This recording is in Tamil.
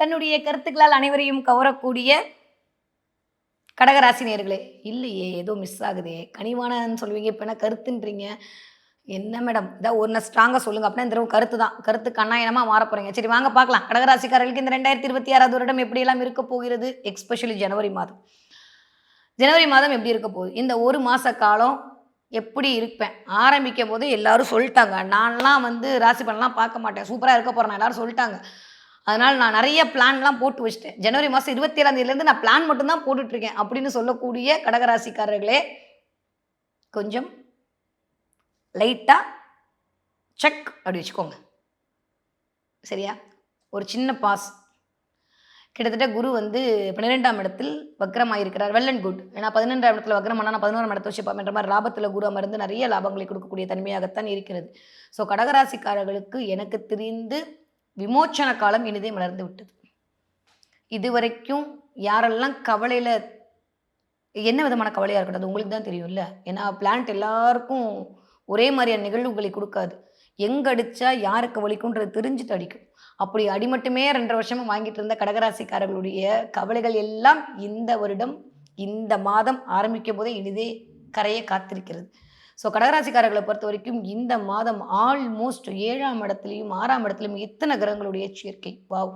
தன்னுடைய கருத்துக்களால் அனைவரையும் கவரக்கூடிய கடகராசி நேர்களே இல்லையே ஏதோ மிஸ் ஆகுதே. கனிவானன்னு சொல்லுவீங்க இப்போ என்ன கருத்துன்றீங்க? என்ன மேடம் இதான் ஒன்று ஸ்ட்ராங்காக சொல்லுங்க. அப்படின்னா இந்த தடவை கருத்து தான். கருத்து கண்ணாயனமாக மாற போகிறீங்க சரி வாங்க பார்க்கலாம். கடகராசிக்காரர்களுக்கு இந்த ரெண்டாயிரத்தி இருபத்தி ஆறாவது வருடம் எப்படியெல்லாம் இருக்க போகிறது? எக்ஸ்பெஷலி ஜனவரி மாதம். ஜனவரி மாதம் எப்படி இருக்க போகுது? இந்த ஒரு மாத காலம் எப்படி இருப்பேன்? ஆரம்பிக்கும் போது எல்லாரும் சொல்லிட்டாங்க. நான்லாம் வந்து ராசி பலன்லாம் பார்க்க மாட்டேன். சூப்பராக இருக்க போகிறேன் எல்லாரும் சொல்லிட்டாங்க. அதனால் நான் நிறைய பிளான்லாம் போட்டு வச்சிட்டேன். ஜனவரி மாதம் இருபத்தி ஏழாம் தேதியிலேருந்து நான் பிளான் மட்டும்தான் போட்டுட்ருக்கேன். அப்படின்னு சொல்லக்கூடிய கடகராசிக்காரர்களே கொஞ்சம் லைட்டாக செக் அப்படி வச்சுக்கோங்க. சரியா? ஒரு சின்ன பாஸ். கிட்டத்தட்ட குரு வந்து பன்னிரெண்டாம் இடத்தில் வக்ரமாயிருக்கிறார். Well and good. ஏன்னா பதினெண்டாம் இடத்துல வக்ரம் ஆனால் பதினோராம் இடத்தை வச்சு பார்ப்பேன்ற மாதிரி லாபத்தில் குரு அமர்ந்து நிறைய லாபங்களை கொடுக்கக்கூடிய தன்மையாகத்தான் இருக்கிறது. ஸோ கடகராசிக்காரர்களுக்கு எனக்கு தெரிந்து விமோச்சன காலம் இனிதே மலர்ந்து விட்டது. இதுவரைக்கும் யாரெல்லாம் கவலையில் என்ன விதமான கவலையாக இருக்கட்டும் அது உங்களுக்கு தான் தெரியும்ல. ஏன்னா பிளான்ட் எல்லாருக்கும் ஒரே மாதிரியான நிகழ்வுகளை கொடுக்காது. எங்கே அடித்தா யாருக்கு வலிக்கும்ன்றது தெரிஞ்சுட்டு அடிக்கும் அப்படி அடி மட்டுமே ரெண்டரை வருஷமாக வாங்கிட்டு இருந்த கடகராசிக்காரர்களுடைய கவலைகள் எல்லாம் இந்த வருடம் இந்த மாதம் ஆரம்பிக்கும் போதே இனிதே கரையை காத்திருக்கிறது. ஸோ கடகராசிக்காரர்களை பொறுத்த வரைக்கும் இந்த மாதம் ஆல்மோஸ்ட் ஏழாம் இடத்துலையும் ஆறாம் இடத்துலையும் இத்தனை கிரகங்களுடைய சேர்க்கை? வாவ்